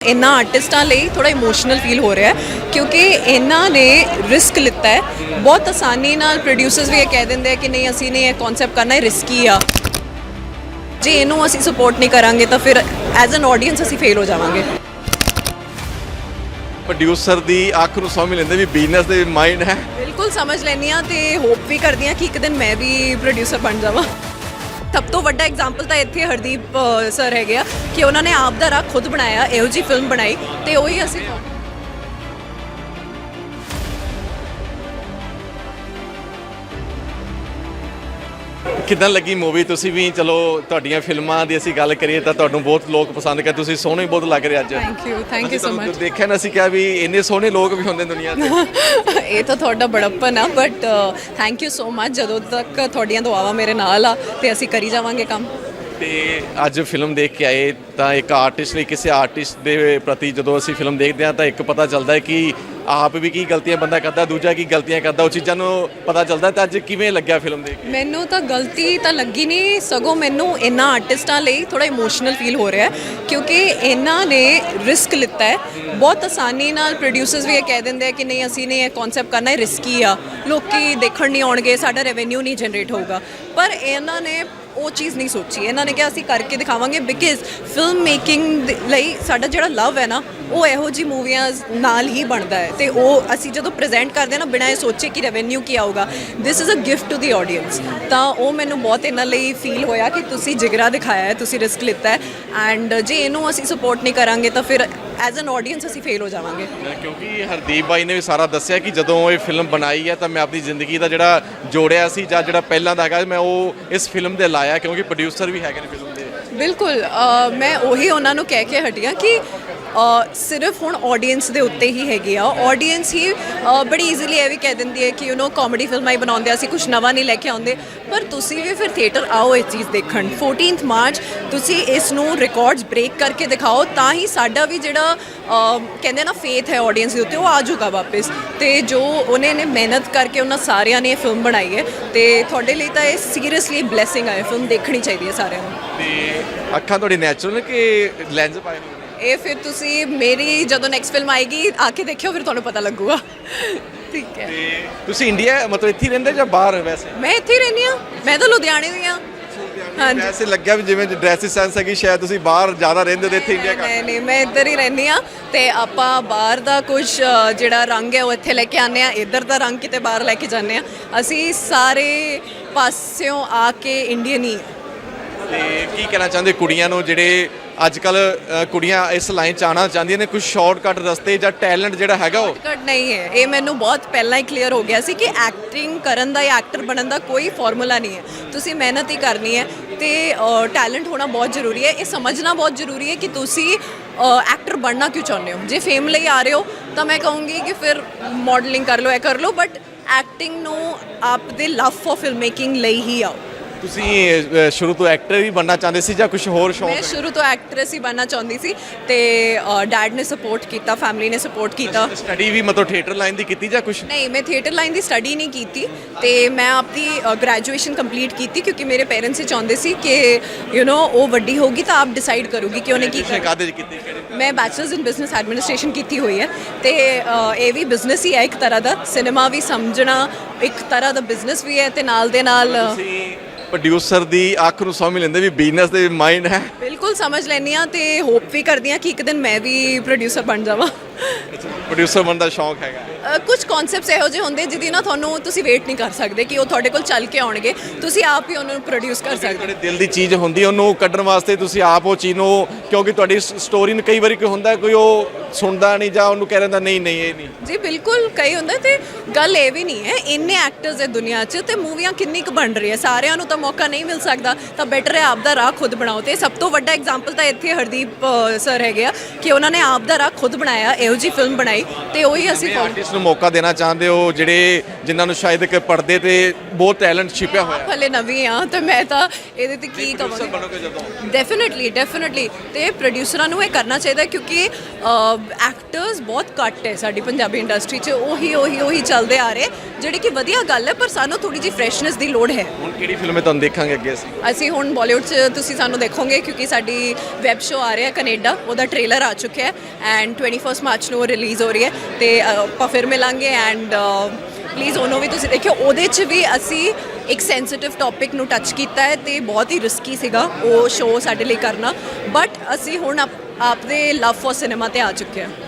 ਇਹਨਾਂ ਆਰਟਿਸਟਾਂ ਲਈ ਥੋੜਾ ਇਮੋਸ਼ਨਲ ਫੀਲ ਹੋ ਰਿਹਾ ਹੈ ਕਿਉਂਕਿ ਇਹਨਾਂ ਨੇ ਰਿਸਕ ਲਿੱਤਾ ਹੈ। ਬਹੁਤ ਆਸਾਨੀ ਨਾਲ ਪ੍ਰੋਡਿਊਸਰਸ ਵੀ ਇਹ ਕਹਿ ਦਿੰਦੇ ਆ ਕਿ ਨਹੀਂ ਅਸੀਂ ਨੇ ਇਹ ਕਨਸੈਪਟ ਕਰਨਾ ਹੈ ਰਿਸਕੀ ਆ। ਜੇ ਇਹਨੂੰ ਅਸੀਂ ਸਪੋਰਟ ਨਹੀਂ ਕਰਾਂਗੇ ਤਾਂ ਫਿਰ ਐਜ਼ ਐਨ ਆਡੀਅנס ਅਸੀਂ ਫੇਲ ਹੋ ਜਾਵਾਂਗੇ। ਪ੍ਰੋਡਿਊਸਰ ਦੀ ਅੱਖ ਨੂੰ ਸਮਝ ਲੈਂਦੇ ਵੀ ਬਿਜ਼ਨਸ ਦੇ ਮਾਈਂਡ ਹੈ। ਬਿਲਕੁਲ ਸਮਝ ਲੈਂਦੀ ਹਾਂ ਤੇ ਹੋਪ ਵੀ ਕਰਦੀ ਹਾਂ ਕਿ ਇੱਕ ਦਿਨ ਮੈਂ ਵੀ ਪ੍ਰੋਡਿਊਸਰ ਬਣ ਜਾਵਾਂ। ਸਭ ਤੋਂ ਵੱਡਾ ਐਗਜ਼ਾਮਪਲ ਤਾਂ ਇੱਥੇ ਹਰਦੀਪ ਸਰ ਹੈਗੇ ਆ ਕਿ ਉਹਨਾਂ ਨੇ ਆਪ ਦਾ ਰਾਹ ਖੁਦ ਬਣਾਇਆ, ਇਹੋ ਜੀ ਫਿਲਮ ਬਣਾਈ ਤੇ ਉਹੀ ਅਸੀਂ ਕਿਦਾਂ ਲੱਗੀ ਮੂਵੀ ਤੁਸੀਂ ਵੀ ਚਲੋ ਤੁਹਾਡੀਆਂ ਫਿਲਮਾਂ ਦੀ ਅਸੀਂ ਗੱਲ ਕਰੀਏ ਤਾਂ ਤੁਹਾਨੂੰ ਬਹੁਤ ਲੋਕ ਪਸੰਦ ਕਰਦੇ। ਤੁਸੀਂ ਸੋਹਣੇ ਬਹੁਤ ਲੱਗ ਰਹੇ ਅੱਜ। Thank you thank you so much ਦੇਖਿਆ ਨਾ ਅਸੀਂ ਕਿਹਾ ਵੀ ਇੰਨੇ ਸੋਹਣੇ ਲੋਕ ਵੀ ਹੁੰਦੇ ਦੁਨੀਆ ਤੇ। ਇਹ ਤਾਂ ਤੁਹਾਡਾ ਬੜੱਪਨ ਆ but thank you so much ਜਦੋਂ ਤੱਕ ਤੁਹਾਡੀਆਂ ਦੁਆਵਾਂ ਮੇਰੇ ਨਾਲ ਆ ਤੇ ਅਸੀਂ ਕਰੀ ਜਾਵਾਂਗੇ ਕੰਮ। ਤੇ ਅੱਜ ਫਿਲਮ ਦੇਖ ਕੇ ਆਏ ਤਾਂ ਇੱਕ ਆਰਟਿਸਟ ਲਈ, ਕਿਸੇ ਆਰਟਿਸਟ ਦੇ ਪ੍ਰਤੀ ਜਦੋਂ ਅਸੀਂ ਫਿਲਮ ਦੇਖਦੇ ਹਾਂ ਤਾਂ ਇੱਕ ਪਤਾ ਚੱਲਦਾ ਹੈ ਕਿ ਆਪ ਵੀ ਕੀ ਗਲਤੀਆਂ ਬੰਦਾ ਕਰਦਾ, ਦੂਜਾ ਕੀ ਗਲਤੀਆਂ ਕਰਦਾ, ਉਹ ਚੀਜ਼ਾਂ ਨੂੰ ਪਤਾ ਚੱਲਦਾ ਤਾਂ ਅੱਜ ਕਿਵੇਂ ਲੱਗਿਆ ਫਿਲਮ ਦੇਖ ਕੇ? ਮੈਨੂੰ ਤਾਂ ਗਲਤੀ ਤਾਂ ਲੱਗੀ ਨਹੀਂ, ਸਗੋਂ ਮੈਨੂੰ ਇਹਨਾਂ ਆਰਟਿਸਟਾਂ ਲਈ ਥੋੜਾ ਇਮੋਸ਼ਨਲ ਫੀਲ ਹੋ ਰਿਹਾ ਕਿਉਂਕਿ ਇਹਨਾਂ ਨੇ ਰਿਸਕ ਲਿੱਤਾ ਹੈ। ਬਹੁਤ ਆਸਾਨੀ ਨਾਲ ਪ੍ਰੋਡਿਊਸਰਸ ਵੀ ਇਹ ਕਹਿ ਦਿੰਦੇ ਆ ਕਿ ਨਹੀਂ, ਅਸੀਂ ਨੇ ਇਹ ਕਨਸੈਪਟ ਕਰਨਾ ਹੈ ਰਿਸਕੀ ਆ। ਲੋਕੀ ਦੇਖਣ ਨਹੀਂ ਆਉਣਗੇ, ਸਾਡਾ ਰੈਵਨਿਊ ਨਹੀਂ ਜਨਰੇਟ ਹੋਊਗਾ। ਪਰ ਇਹਨਾਂ ਨੇ ਉਹ ਚੀਜ਼ ਨਹੀਂ ਸੋਚੀ। ਇਹਨਾਂ ਨੇ ਕਿਹਾ, ਅਸੀਂ ਕਰਕੇ ਦਿਖਾਵਾਂਗੇ ਬਿਕਾਜ਼ ਫਿਲਮ ਮੇਕਿੰਗ ਲਈ ਸਾਡਾ ਜਿਹੜਾ ਲਵ ਹੈ ਨਾ ਉਹ ਇਹੋ ਜੀ ਮੂਵੀਆਂ ਨਾਲ ਹੀ ਬਣਦਾ ਹੈ ਤੇ ਉਹ ਅਸੀਂ ਜਦੋਂ ਪ੍ਰੈਜ਼ੈਂਟ ਕਰਦੇ ਨਾ ਬਿਨਾਂ ਇਹ ਸੋਚੇ ਕਿ ਰੈਵਨਿਊ ਕੀ ਆਊਗਾ this is a gift to the audience ਤਾਂ ਉਹ ਮੈਨੂੰ ਬਹੁਤ ਇਹਨਾਂ ਲਈ ਫੀਲ ਹੋਇਆ ਕਿ ਤੁਸੀਂ ਜਿਗਰਾ ਦਿਖਾਇਆ ਹੈ, ਤੁਸੀਂ ਰਿਸਕ ਲਿੱਤਾ ਹੈ। ਐਂਡ ਜੇ ਇਹਨੂੰ ਅਸੀਂ ਸਪੋਰਟ ਨਹੀਂ ਕਰਾਂਗੇ ਤਾਂ ਫਿਰ ਐਜ਼ ਐਨ ਆਡੀਅנס ਅਸੀਂ ਫੇਲ ਹੋ ਜਾਵਾਂਗੇ। ਕਿਉਂਕਿ ਹਰਦੀਪ ਬਾਈ ਨੇ ਵੀ ਸਾਰਾ ਦੱਸਿਆ ਕਿ ਜਦੋਂ ਇਹ ਫਿਲਮ ਬਣਾਈ ਹੈ ਤਾਂ ਮੈਂ ਆਪਣੀ ਜ਼ਿੰਦਗੀ ਦਾ ਜਿਹੜਾ ਜੋੜਿਆ ਸੀ ਜਾਂ ਜਿਹੜਾ ਪਹਿਲਾਂ ਦਾ ਹੈਗਾ, ਮੈਂ ਉਹ ਇਸ ਫਿਲਮ ਦੇ ਲਾਇਆ ਕਿਉਂਕਿ ਪ੍ਰੋਡਿਊਸਰ ਵੀ ਹੈਗੇ ਨੇ ਫਿਲਮ ਬਿਲਕੁਲ ਮੈਂ ਉਹੀ ਉਹਨਾਂ ਨੂੰ ਕਹਿ ਕੇ ਹਟੀਆਂ ਕਿ ਸਿਰਫ ਹੁਣ ਆਡੀਅנס ਦੇ ਉੱਤੇ ਹੀ ਹੈਗੀ ਆ। ਆਡੀਅנס ਹੀ ਬੜੀ ਈਜ਼ੀਲੀ ਇਹ ਵੀ ਕਹਿ ਦਿੰਦੀ ਹੈ ਕਿ ਯੂ نو ਕਾਮੇਡੀ ਫਿਲਮਾਂ ਹੀ ਬਣਾਉਂਦੇ ਅਸੀਂ ਕੁਝ ਨਵਾਂ ਨਹੀਂ ਲੈ ਕੇ ਆਉਂਦੇ। ਪਰ ਤੁਸੀਂ ਵੀ ਫਿਰ ਥੀਏਟਰ ਆਓ ਇਹ ਚੀਜ਼ ਦੇਖਣ। 14th ਮਾਰਚ ਤੁਸੀਂ ਇਸ ਨੂੰ ਰਿਕਾਰਡਸ ਬ੍ਰੇਕ ਕਰਕੇ ਦਿਖਾਓ, ਤਾਂ ਹੀ ਸਾਡਾ ਵੀ ਜਿਹੜਾ ਕਹਿੰਦੇ ਨਾ ਫੇਥ ਹੈ ਆਡੀਅנס ਦੇ ਉੱਤੇ, ਉਹ ਆ ਜਾਊਗਾ ਵਾਪਸ। ਤੇ ਜੋ ਉਹਨੇ ਨੇ ਮਿਹਨਤ ਕਰਕੇ ਉਹਨਾਂ ਸਾਰਿਆਂ ਨੇ ਇਹ ਫਿਲਮ ਬਣਾਈ ਹੈ, ਤੇ ਤੁਹਾਡੇ ਲਈ ਤਾਂ ਇਹ ਸੀਰੀਅਸਲੀ ਬਲੇਸਿੰਗ ਹੈ ਫਿਲਮ ਦੇਖਣੀ ਚਾਹੀਦੀ ਹੈ ਸਾਰਿਆਂ ਨੂੰ। ਤੇ ਅੱਖਾਂ ਤੁਹਾਡੀ ਨੈਚੁਰਲ ਕਿ ਲੈਂਸ ਪਾਏ ਨੇ ਇਹ ਫਿਰ ਤੁਸੀਂ ਮੇਰੀ ਜਦੋਂ ਨੈਕਸਟ ਫਿਲਮ ਆਏਗੀ ਆ ਕੇ ਦੇਖਿਓ ਫਿਰ ਤੁਹਾਨੂੰ ਪਤਾ ਲੱਗੂਗਾ। ਠੀਕ ਹੈ। ਤੇ ਤੁਸੀਂ ਇੰਡੀਆ ਮਤਲਬ ਇੱਥੇ ਹੀ ਰਹਿੰਦੇ ਜਾਂ ਬਾਹਰ ਵੈਸੇ? ਮੈਂ ਇੱਥੇ ਹੀ ਰਹਿੰਦੀ ਆ ਮੈਂ ਤਾਂ ਲੁਧਿਆਣੇ ਦੀ ਆ ਹਾਂਜੀ। ਵੈਸੇ ਲੱਗਿਆ ਵੀ ਜਿਵੇਂ ਡਰੈਸ ਸੈਂਸ ਹੈਗੀ ਸ਼ਾਇਦ ਤੁਸੀਂ ਬਾਹਰ ਜ਼ਿਆਦਾ ਰਹਿੰਦੇ ਹੋ ਤੇ ਇੱਥੇ ਇੰਡੀਆ ਨਹੀਂ ਨਹੀਂ ਮੈਂ ਇੱਧਰ ਹੀ ਰਹਿੰਦੀ ਆ ਤੇ ਆਪਾਂ ਬਾਹਰ ਦਾ ਕੁਝ ਜਿਹੜਾ ਰੰਗ ਹੈ ਉਹ ਇੱਥੇ ਲੈ ਕੇ ਆਨੇ ਆ ਇੱਧਰ ਦਾ ਰੰਗ ਕਿਤੇ ਬਾਹਰ ਲੈ ਕੇ ਜਾਂਦੇ ਆ ਅਸੀਂ ਸਾਰੇ ਪਾਸਿਓਂ ਆ ਕੇ ਇੰਡੀਅਨ ਹੀ ਹਾਂ। ਤੇ ਕੀ ਕਹਿਣਾ ਚਾਹੁੰਦੇ ਕੁੜੀਆਂ ਨੂੰ ਜਿਹੜੇ ਅੱਜ ਕੱਲ ਕੁੜੀਆਂ ਇਸ ਲਾਈਨ ਚ ਆਉਣਾ ਚਾਹੁੰਦੀਆਂ ਨੇ? ਕੁਝ ਸ਼ਾਰਟਕਟ ਰਸਤੇ ਜਾਂ ਟੈਲੈਂਟ ਜਿਹੜਾ ਹੈਗਾ ਉਹ? ਘੱਟ ਨਹੀਂ ਹੈ। ਇਹ ਮੈਨੂੰ ਬਹੁਤ ਪਹਿਲਾਂ ਹੀ ਕਲੀਅਰ ਹੋ ਗਿਆ ਸੀ ਕਿ ਐਕਟਿੰਗ ਕਰਨ ਦਾ ਜਾਂ ਐਕਟਰ ਬਣਨ ਦਾ ਕੋਈ ਫਾਰਮੂਲਾ ਨਹੀਂ ਹੈ। ਤੁਸੀਂ ਮਿਹਨਤ ਹੀ ਕਰਨੀ ਹੈ ਤੇ ਟੈਲੈਂਟ ਹੋਣਾ ਬਹੁਤ ਜ਼ਰੂਰੀ ਹੈ। ਇਹ ਸਮਝਣਾ ਬਹੁਤ ਜ਼ਰੂਰੀ ਹੈ ਕਿ ਤੁਸੀਂ ਐਕਟਰ ਬਣਨਾ ਕਿਉਂ ਚਾਹੁੰਦੇ ਹੋ? ਜੇ ਫੇਮ ਲਈ ਆ ਰਹੇ ਹੋ, ਤਾਂ ਮੈਂ ਕਹੂੰਗੀ ਕਿ ਫਿਰ ਮਾਡਲਿੰਗ ਕਰ ਲਓ, ਇਹ ਕਰ ਲਓ। ਬਟ ਐਕਟਿੰਗ ਨੂੰ ਆਪ ਦੇ ਲਵ ਫॉर ਫਿਲਮ ਮੇਕਿੰਗ ਲਈ ਹੀ ਆਓ। ਤੁਸੀਂ ਅ, ਸ਼ੁਰੂ ਤੋਂ ਐਕਟਰ ਹੀ ਬਣਨਾ ਚਾਹੁੰਦੇ ਸੀ ਜਾਂ ਕੁਝ ਹੋਰ ਸ਼ੌਂਕ ਮੈਂ ਸ਼ੁਰੂ ਤੋਂ ਐਕਟਰੈਸ ਹੀ ਬਣਨਾ ਚਾਹੁੰਦੀ ਸੀ ਤੇ ਡੈਡ ਨੇ ਸਪੋਰਟ ਕੀਤਾ ਫੈਮਿਲੀ ਨੇ ਸਪੋਰਟ ਕੀਤਾ। ਸਟੱਡੀ ਵੀ ਮਤਲਬ ਥੀਏਟਰ ਲਾਈਨ ਦੀ ਕੀਤੀ ਜਾਂ ਕੁਝ ਨਹੀਂ ਮੈਂ ਥੀਏਟਰ ਲਾਈਨ ਦੀ ਸਟੱਡੀ ਨਹੀਂ ਕੀਤੀ ਤੇ ਮੈਂ ਆਪਣੀ ਗ੍ਰੈਜੂਏਸ਼ਨ ਕੰਪਲੀਟ ਕੀਤੀ ਕਿਉਂਕਿ ਮੇਰੇ ਪੇਰੈਂਟਸ ਇਹ ਚਾਹੁੰਦੇ ਸੀ ਕਿ ਯੂ نو ਉਹ ਵੱਡੀ ਹੋਗੀ ਤਾਂ ਆਪ ਡਿਸਾਈਡ ਕਰੂਗੀ ਕਿ ਉਹਨੇ ਕੀ ਕਰਨਾ। ਕਾਦੇ ਚ ਕੀਤੀ? ਕਿਹੜੇ ਮੈਂ ਬੈਚਲਰਸ ਇਨ ਬਿਜ਼ਨਸ ਐਡਮਿਨਿਸਟ੍ਰੇਸ਼ਨ ਕੀਤੀ ਹੋਈ ਹੈ ਤੇ ਅ, ਇਹ ਵੀ ਬਿਜ਼ਨਸ ਹੀ ਹੈ ਇੱਕ ਤਰ੍ਹਾਂ ਦਾ। ਸਿਨੇਮਾ ਵੀ ਸਮਝਣਾ ਇੱਕ ਤਰ੍ਹਾਂ ਦਾ ਬਿਜ਼ਨਸ ਵੀ ਹੈ ਤੇ ਨਾਲ ਦੇ ਨਾਲ ਤੁਸੀਂ ਪ੍ਰੋਡਿਊਸਰ ਦੀ ਅੱਖ ਨੂੰ ਸਮਝ ਲੈਂਦੇ ਵੀ ਬਿਜ਼ਨਸ ਦੇ ਮਾਈਂਡ ਹੈ। ਬਿਲਕੁਲ ਸਮਝ ਲੈਂਦੀ ਆ ਤੇ ਹੋਪ ਵੀ ਕਰਦੀ ਆ ਕਿ ਇੱਕ ਦਿਨ ਮੈਂ ਵੀ ਪ੍ਰੋਡਿਊਸਰ ਬਣ ਜਾਵਾਂ। ਪ੍ਰੋਡਿਊਸਰ ਬਣਨ ਦਾ ਸ਼ੌਂਕ ਹੈਗਾ। ਕੁਝ ਕਨਸੈਪਟਸ ਇਹੋ ਜਿਹੇ ਹੁੰਦੇ ਜਿਹਦੀ ਨਾ ਤੁਹਾਨੂੰ ਤੁਸੀਂ ਵੇਟ ਨਹੀਂ ਕਰ ਸਕਦੇ ਕਿ ਉਹ ਤੁਹਾਡੇ ਕੋਲ ਚੱਲ ਕੇ ਆਉਣਗੇ। ਤੁਸੀਂ ਆਪ ਹੀ ਉਹਨਾਂ ਨੂੰ ਪ੍ਰੋਡਿਊਸ ਕਰ ਸਕਦੇ ਤੁਹਾਡੇ ਦਿਲ ਦੀ ਚੀਜ਼ ਹੁੰਦੀ ਉਹਨੂੰ ਕੱਢਣ ਵਾਸਤੇ ਤੁਸੀਂ ਆਪ ਉਹ ਚੀਜ਼ ਨੂੰ ਕਿਉਂਕਿ ਤੁਹਾਡੀ ਸਟੋਰੀ ਨੂੰ ਕਈ ਵਾਰੀ ਕੋਈ ਹੁੰਦਾ ਕੋਈ ਉਹ ਸੁਣਦਾ ਨਹੀਂ ਜਾਂ ਉਹਨੂੰ ਕਹਿ ਦਿੰਦਾ ਨਹੀਂ ਨਹੀਂ ਇਹ ਨਹੀਂ। ਜੀ ਬਿਲਕੁਲ ਕਈ ਹੁੰਦਾ ਤੇ ਗੱਲ ਇਹ ਵੀ ਨਹੀਂ ਹੈ ਇੰਨੇ ਐਕਟਰਸ ਹੈ ਦੁਨੀਆ 'ਚ ਤੇ ਮੂਵੀਆਂ ਕਿੰਨੀ ਕੁ ਬਣ ਰਹੀ ਹੈ ਸਾਰਿਆਂ ਨੂੰ ਤਾਂ ਮੌਕਾ ਨਹੀਂ ਮਿਲ ਸਕਦਾ। ਤਾਂ ਬੈਟਰ ਹੈ ਆਪ ਦਾ ਰਾਹ ਖੁਦ ਬਣਾਓ ਤੇ ਸਭ ਤੋਂ ਵੱਡਾ ਐਗਜ਼ਾਮਪਲ ਤਾਂ ਇੱਥੇ ਹਰਦੀਪ ਸਰ ਹੈਗੇ ਆ ਕਿ ਉਹਨਾਂ ਨੇ ਆਪ ਦਾ ਰਾਹ ਖੁਦ ਬਣਾਇਆ ਇਹੋ ਜੀ ਫਿਲਮ ਬਣਾਈ ਤੇ ਉਹੀ ਅਸੀਂ follow- ਆਰਟਿਸਟ ਨੂੰ ਮੌਕਾ ਦੇਣਾ ਚਾਹੁੰਦੇ ਹੋ ਜਿਹੜੇ ਜਿਨ੍ਹਾਂ ਨੂੰ ਸ਼ਾਇਦ ਕਿ ਪਰਦੇ ਤੇ ਬਹੁਤ ਟੈਲੈਂਟ ਛਿਪਿਆ ਹੋਇਆ ਹੈ। ਹਲੇ ਨਵੀਂ ਆ ਤੇ ਮੈਂ ਤਾਂ ਇਹਦੇ ਤੇ ਕੀ ਕਵਾਂਗੀ? ਬਣੋਗੇ ਜਦੋਂ? ਡੈਫੀਨਿਟਲੀ ਡੈਫੀਨਿਟਲੀ ਤੇ ਪ੍ਰੋਡਿਊਸਰਾਂ ਨੂੰ ਇਹ ਕਰਨਾ ਚਾਹੀਦਾ ਕਿਉਂਕਿ ਐਕਟਰਸ ਬਹੁਤ ਘੱਟ ਹੈ ਸਾਡੀ ਪੰਜਾਬੀ ਇੰਡਸਟਰੀ 'ਚ। ਉਹੀ ਉਹੀ ਉਹੀ ਚੱਲਦੇ ਆ ਰਹੇ। ਜਿਹੜੇ ਕਿ ਵਧੀਆ ਗੱਲ ਹੈ ਪਰ ਸਾਨੂੰ ਥੋੜੀ ਜਿਹੀ ਫਰੈਸ਼ਨੈਸ ਦੀ ਲੋੜ ਹੈ। ਹੁਣ ਕਿਹੜੀ ਫਿਲਮ ਹੈ ਤੁਹਾਨੂੰ ਦੇਖਾਂਗੇ ਅੱਗੇ ਅਸੀਂ? ਅਸੀਂ ਹੁਣ ਬਾਲੀਵੁੱਡ 'ਚ ਤੁਸੀਂ ਸਾਨੂੰ ਦੇਖੋਗੇ ਕਿਉਂਕਿ ਸਾਡੀ ਵੈਬ ਸ਼ੋ ਆ ਰਿਹਾ ਕੈਨੇਡਾ। ਉਹਦਾ ਟ੍ਰੇਲਰ ਆ ਚੁੱਕਿਆ ਹੈ। ਐਂਡ 21 ਮਾਰਚ ਨੂੰ ਰਿਲੀਜ਼ ਹੋ ਰਹੀ ਹੈ ਤੇ ਆਪਾਂ ਫਿਰ ਮਿਲਾਂਗੇ ਐਂਡ ਪਲੀਜ਼ ਉਹਨੂੰ ਵੀ ਤੁਸੀਂ ਦੇਖਿਓ ਉਹਦੇ 'ਚ ਵੀ ਅਸੀਂ ਇੱਕ ਸੈਂਸਿਟਿਵ ਟੌਪਿਕ ਨੂੰ ਟੱਚ ਕੀਤਾ ਹੈ ਤੇ ਬਹੁਤ ਹੀ ਰਿਸਕੀ ਸੀਗਾ ਉਹ ਸ਼ੋਅ ਸਾਡੇ ਲਈ ਕਰਨਾ ਬਟ ਅਸੀਂ ਹੁਣ ਆਪ- ਆਪਦੇ ਲਵ ਫॉर ਸਿਨੇਮਾ ਤੇ ਆ ਚੁੱਕੇ ਹਾਂ